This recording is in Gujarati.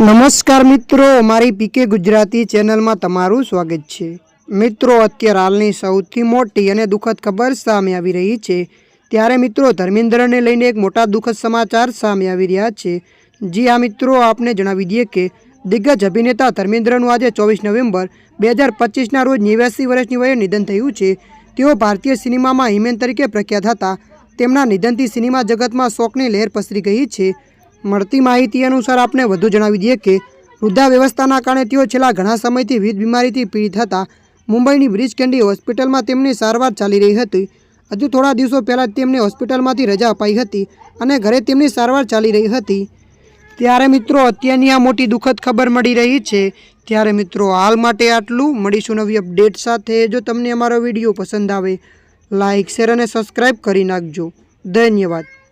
નમસ્કાર મિત્રો મારી પીકે ગુજરાતી ચેનલમાં તમારું સ્વાગત છે. મિત્રો, અત્યારે હાલની સૌથી મોટી અને દુઃખદ ખબર સામે આવી રહી છે. ત્યારે મિત્રો, ધર્મેન્દ્રને લઈને એક મોટા દુઃખદ સમાચાર સામે આવી રહ્યા છે. જી આ મિત્રો, આપને જણાવી દઈએ કે દિગ્ગજ અભિનેતા ધર્મેન્દ્રનું આજે ચોવીસ નવેમ્બર બે હજાર પચીસના રોજ નેવ્યાસી વર્ષની વયે નિધન થયું છે. તેઓ ભારતીય સિનેમામાં હિમેન તરીકે પ્રખ્યાત હતા. તેમના નિધનથી સિનેમા જગતમાં શોકની લહેર પસરી ગઈ છે. મળતી માહિતી અનુસાર આપણે વધુ જણાવી દઈએ કે વૃદ્ધા વ્યવસ્થાના કારણે તેઓ છેલ્લા ઘણા સમયથી વિવિધ બીમારીથી પીડિત હતા. મુંબઈની બ્રિજ કેન્ડી હોસ્પિટલમાં તેમની સારવાર ચાલી રહી હતી. હજુ થોડા દિવસો પહેલાં તેમને હોસ્પિટલમાંથી રજા અપાઈ હતી અને ઘરે તેમની સારવાર ચાલી રહી હતી. ત્યારે મિત્રો, અત્યારની આ મોટી દુઃખદ ખબર મળી રહી છે. ત્યારે મિત્રો, હાલ માટે આટલું. મળીશું નવી અપડેટ સાથે. જો તમને અમારો વીડિયો પસંદ આવે લાઇક શેર અને સબસ્ક્રાઈબ કરી નાખજો. ધન્યવાદ.